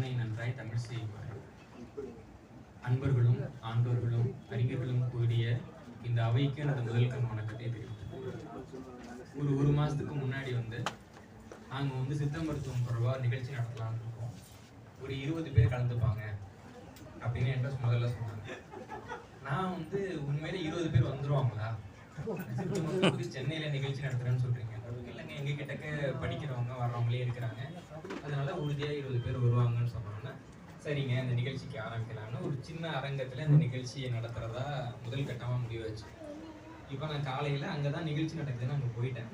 அன்னை நன்றாய் தமிழ் செய்வார் அன்பர்களும் ஆண்டோர்களும் அறிஞர்களும் கூடிய இந்த அவைக்கு எனது முதல் கண் வணக்கத்தை தெரிவித்தேன் ஒரு ஒரு மாதத்துக்கு முன்னாடி வந்து நாங்கள் வந்து சித்த மருத்துவம் தொடர்பாக நிகழ்ச்சி நடத்தலாம்னு இருக்கோம். ஒரு இருபது பேர் கலந்துப்பாங்க அப்படின்னு என்கிட்ட முதல்ல சொன்னாங்க. நான் வந்து உண்மையில இருபது பேர் வந்துருவாங்களா? சென்னையில நிகழ்ச்சி நடத்துறேன்னு சொல்றீங்க. இல்லைங்க எங்க கிட்டக்க படிக்கிறவங்க வர்றவங்களே இருக்கிறாங்க. அதனால உறுதியா இருபது பேர் வருவாங்கன்னு சொன்னாங்கன்னா சரிங்க இந்த நிகழ்ச்சிக்கு ஆரம்பிக்கலாம்னு ஒரு சின்ன அரங்கத்துல இந்த நிகழ்ச்சியை நடத்துறதா முதல் கட்டமா முடிவாச்சு இப்போ நான் காலையில அங்கதான் நிகழ்ச்சி நடக்குதுன்னு அங்க போயிட்டேன்.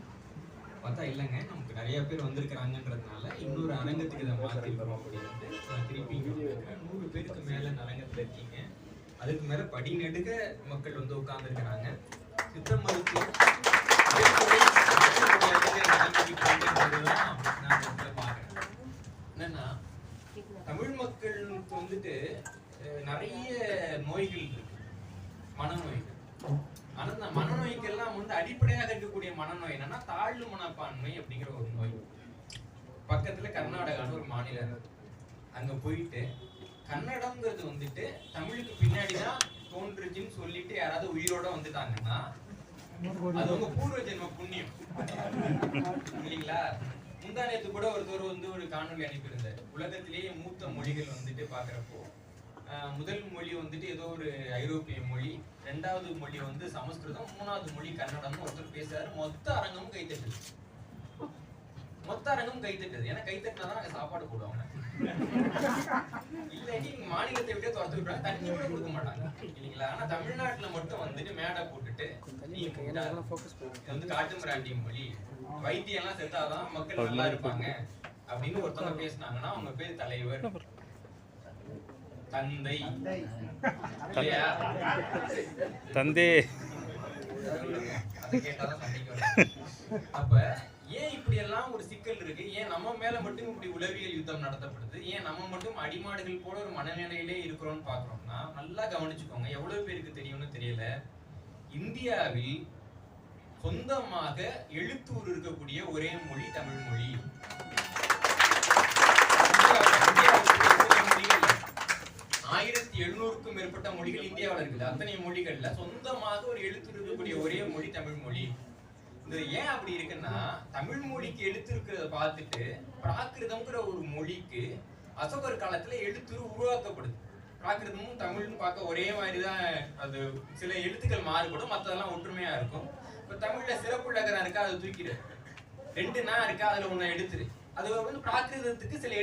பார்த்தா இல்லைங்க நமக்கு நிறைய பேர் வந்திருக்கிறாங்கன்றதுனால இன்னொரு அரங்கத்துக்கு இதை மாற்றிருக்கிறோம் அப்படின்ட்டு நான் திருப்பி நூறு பேருக்கு மேலே அரங்கத்தில் இருக்கீங்க. அதுக்கு மேலே படி நடுக்க மக்கள் வந்து உட்கார்ந்துருக்கிறாங்க. சித்த மருத்துவம் நான் உங்களை என்னன்னா தமிழ் மக்களுக்கு வந்துட்டு நிறைய நோய்கள் இருக்கு. மனநோய்கள். ஆனா இந்த மனநோய்க்கெல்லாம் வந்து அடிப்படையாக இருக்கக்கூடிய மனநோய் என்னன்னா தாழ்வு மனப்பான்மை அப்படிங்கிற ஒரு நோய். பக்கத்துல கர்நாடகான்னு ஒரு மாநிலம் இருக்கு. அங்க போயிட்டு கன்னடம்ங்கிறது வந்துட்டு தமிழுக்கு பின்னாடிதான் தோன்றுச்சுன்னு சொல்லிட்டு யாராவது உயிரோட வந்துட்டாங்கன்னா அது உங்க பூர்வ ஜென்ம புண்ணியம். இல்லைங்களா முந்தா நேத்து கூட ஒருத்தர் வந்து ஒரு காணொளி அனுப்பியிருந்தார். உலகத்திலேயே மூத்த மொழிகள் வந்துட்டு பாக்குறப்போ ஆஹ், முதல் மொழி வந்துட்டு ஏதோ ஒரு ஐரோப்பிய மொழி ரெண்டாவது மொழி வந்து சமஸ்கிருதம் மூணாவது மொழி கன்னடம்னு ஒருத்தர் பேசுறாரு. மொத்த அரங்கமும் கைத்தட்டுது. மொத்த அரங்கம் கைத்தட்டுது. ஏன்னா கைத்தட்டினா நாங்க சாப்பாடு போடுவாங்க மாநிலத்தை விட்டே துரத்து விடுறாங்க. தண்ணி கூட கொடுக்க மாட்டாங்க. இல்லைங்களா? ஆனா தமிழ்நாட்டுல மட்டும் வந்துட்டு மேடை போட்டுட்டு இது வந்து காட்டு மிராண்டி மொழி. வைத்தியம் எல்லாம் செத்தாதான் மக்கள் நல்லா இருப்பாங்க. அப்படின்னு ஒருத்தவங்க பேசுனாங்கன்னா அவங்க பேர் தலைவர். தந்தை. தந்தே. அப்ப ஏன் இப்படி எல்லாம் ஒரு சிக்கல் இருக்கு? ஏன் நம்ம மேல மட்டும் இப்படி உளவியல் யுத்தம் நடத்தப்படுது? ஏன் நம்ம மட்டும் அடிமாடுகள் போல ஒரு மனநிலையிலே இருக்கிறோம்னு பாக்குறோம்னா நல்லா கவனிச்சுக்கோங்க. எவ்வளவு பேருக்கு தெரியும்னு தெரியல. இந்தியாவில் சொந்தமாக எழுத்தூர் இருக்கக்கூடிய ஒரே மொழி தமிழ் மொழி. ஆயிரத்தி எழுநூறுக்கும் மேற்பட்ட மொழிகள் இந்தியாவில் இருக்குது. அத்தனை மொழிகள்ல சொந்தமாக ஒரு எழுத்து இருக்கக்கூடிய ஒரே மொழி தமிழ் மொழி. இது ஏன் அப்படி இருக்குன்னா தமிழ் மொழிக்கு எழுத்து இருக்கிறத பார்த்துட்டு பிராகிருதம்ங்கிற ஒரு மொழிக்கு அசோகர் காலத்துல எழுத்துரு உருவாக்கப்படுது. பிராகிருதமும் தமிழ்னு பார்க்க ஒரே மாதிரி தான் அது சில எழுத்துக்கள் மாறுபடும் மற்றதெல்லாம் ஒற்றுமையா இருக்கும். இப்போ தமிழ்ல சிறப்பு இருக்கா அதை தூக்கிடு. ரெண்டு நான் இருக்கா அதுல ஒன்று எடுத்துரு. அது வந்து பிராகிருதத்துக்கு சில